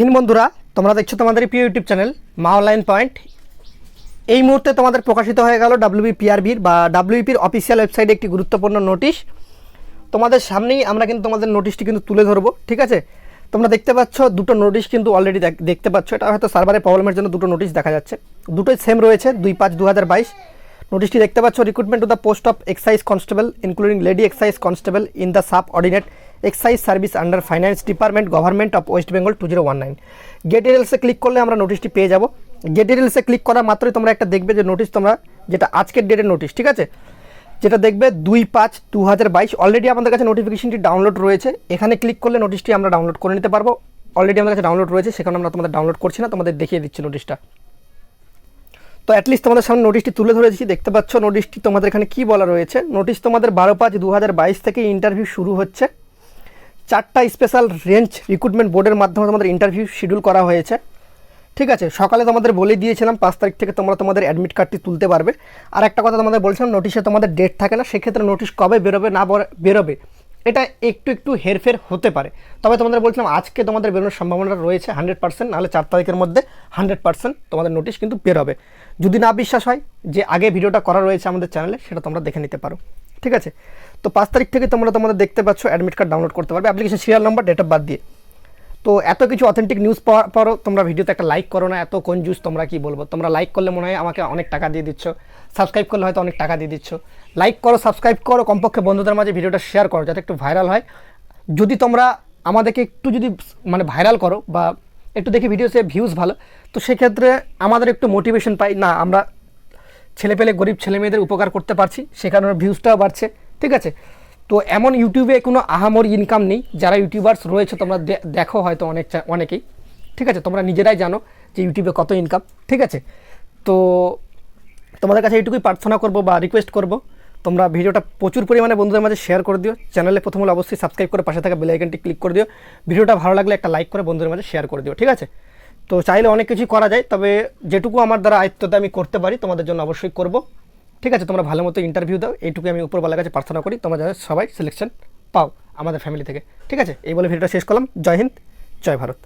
হিন বন্ধুরা, তোমরা দেখছ তোমাদের প্রিয় YouTube channel Maa online point. এই মুহূর্তে তোমাদের প্রকাশিত হয়ে গেল ডাব্লিউবি পিআরবির বা ডাব্লিউপির অফিসিয়াল ওয়েবসাইটে একটি গুরুত্বপূর্ণ নোটিশ তোমাদের সামনেই আমরা কিন্তু তোমাদের নোটিশটি কিন্তু তুলে ধরবো, ঠিক আছে? তোমরা দেখতে পাচ্ছ দুটো নোটিশ কিন্তু অলরেডি দেখতে পাচ্ছ। এটা হয়তো সার্ভারে প্রবলেমের জন্য দুটো নোটিশ দেখা যাচ্ছে। দুটোই সেম রয়েছে, দুই পাঁচ দু হাজার বাইশ নোটিশটি দেখতে পাচ্ছ recruitment to the post of excise constable including lady excise constable in the subordinate excise service under finance department government of West Bengal two zero one nine get ডিটেলসে ক্লিক করলে আমরা নোটিশটি পেয়ে যাব। গেট ডিটেলসে ক্লিক করা মাত্রই তোমরা একটা দেখবে যে নোটিশ তোমরা যেটা আজকের ডেটের নোটিশ ঠিক আছে? যেটা দেখবে দুই পাঁচ দু হাজার বাইশ। অলরেডি আমাদের কাছে নোটিফিকেশনটি ডাউনলোড রয়েছে। এখানে ক্লিক করলে নোটিশটি আমরা ডাউনলোড করে নিতে পারব। অলরেডি আমাদের কাছে ডাউনলোড রয়েছে, সেখানে আমরা তোমাদের ডাউনলোড করছি না, তোমাদের দেখিয়ে দিচ্ছি নোটিশটা তো অ্যাটলিস্ট তোমাদের সামনে নোটিশটি তুলে ধরেছি, দেখতে পাচ্ছ নোটিশটি তোমাদের এখানে কি বলা রয়েছে? নোটিশ তোমাদের বারো পাঁচ দু হাজার বাইশ থেকে ইন্টারভিউ শুরু হচ্ছে। চারটা স্পেশাল রেঞ্জ রিক্রুটমেন্ট বোর্ডের মাধ্যমে তোমাদের ইন্টারভিউ শিডিউল করা হয়েছে। ঠিক আছে, সকালে তোমাদের বলে দিয়েছিলাম, পাঁচ তারিখ থেকে তোমরা তোমাদের অ্যাডমিট কার্ডটি তুলতে পারবে। আর একটা কথা তোমাদের বলছিলাম নোটিশে তোমাদের ডেট থাকে না, সেক্ষেত্রে নোটিশ কবে বেরোবে না বেরোবে, এটা একটু একটু হেরফের হতে পারে। তবে তোমাদের বলছিলাম, আজকে তোমাদের বেরোনোর সম্ভাবনা রয়েছে হান্ড্রেড পার্সেন্ট নাহলে চার তারিখের মধ্যে হান্ড্রেড পার্সেন্ট তোমাদের নোটিশ কিন্তু বেরোবে। যদি না বিশ্বাস হয় যে আগে ভিডিওটা করা রয়েছে আমাদের চ্যানেলে সেটা তোমরা দেখে নিতে পারো। ঠিক আছে? তো পাঁচ তারিখ থেকে তোমরা তোমাদের দেখতে পাচ্ছ অ্যাডমিট কার্ড ডাউনলোড করতে পারবে। Application serial number date of birth দিয়ে। তো এত কিছু অথেন্টিক নিউজ পরও তোমরা ভিডিওতে একটা লাইক করো না, এত কনজুস তোমরা কি বলব? তোমরা লাইক করলে মনে হয় আমাকে অনেক টাকা দিয়ে দিচ্ছ। সাবস্ক্রাইব করলে হয়তো অনেক টাকা দিয়ে দিচ্ছ। লাইক করো সাবস্ক্রাইব করো, কমপক্ষে বন্ধুদের মাঝে ভিডিওটা শেয়ার করো, যাতে একটু ভাইরাল হয়। যদি তোমরা আমাদেরকে একটু যদি মানে ভাইরাল করো বা একটু দেখি ভিডিওতে ভিউজ ভালো, তো সেক্ষেত্রে আমাদের একটু মোটিভেশন পাই। না, আমরা ছেলে পেলে গরিব ছেলে মেয়েদের উপকার করতে পারছি, সে কারণে ভিউজটাও বাড়ছে, ঠিক আছে? তো এমন ইউটিউবে কোনো আহামর ইনকাম নেই, যারা ইউটিউবার্স রয়েছে, তোমরা দেখো হয়তো অনেক অনেকেই, ঠিক আছে? তোমরা নিজেরাই জানো যে ইউটিউবে কত ইনকাম ঠিক আছে? তো তোমাদের কাছে এইটুকুই প্রার্থনা করব বা রিকোয়েস্ট করব। তোমরা ভিডিওটা প্রচুর পরিমাণে বন্ধুদের মাঝে শেয়ার করে দিও। চ্যানেলে প্রথম হলে অবশ্যই সাবস্ক্রাইব করে পাশে থাকা বেল আইকনটি ক্লিক করে দিও। ভিডিওটা ভালো লাগলে একটা লাইক করে বন্ধুদের মাঝে শেয়ার করে দিও, ঠিক আছে? তো চাইলে অনেক কিছুই করা যায়, তবে যেটুকু আমার দ্বারা আয়ত্ততে আমি করতে পারি, তোমাদের জন্য অবশ্যই করব। ঠিক আছে, তোমরা ভালো মতো ইন্টারভিউ দাও এইটুকু আমি উপরবেলার কাছে প্রার্থনা করি, তোমরা সবাই সিলেকশন পাও আমাদের ফ্যামিলি থেকে। ঠিক আছে, এই বলে ভিডিওটা শেষ করলাম। জয় হিন্দ, জয় ভারত।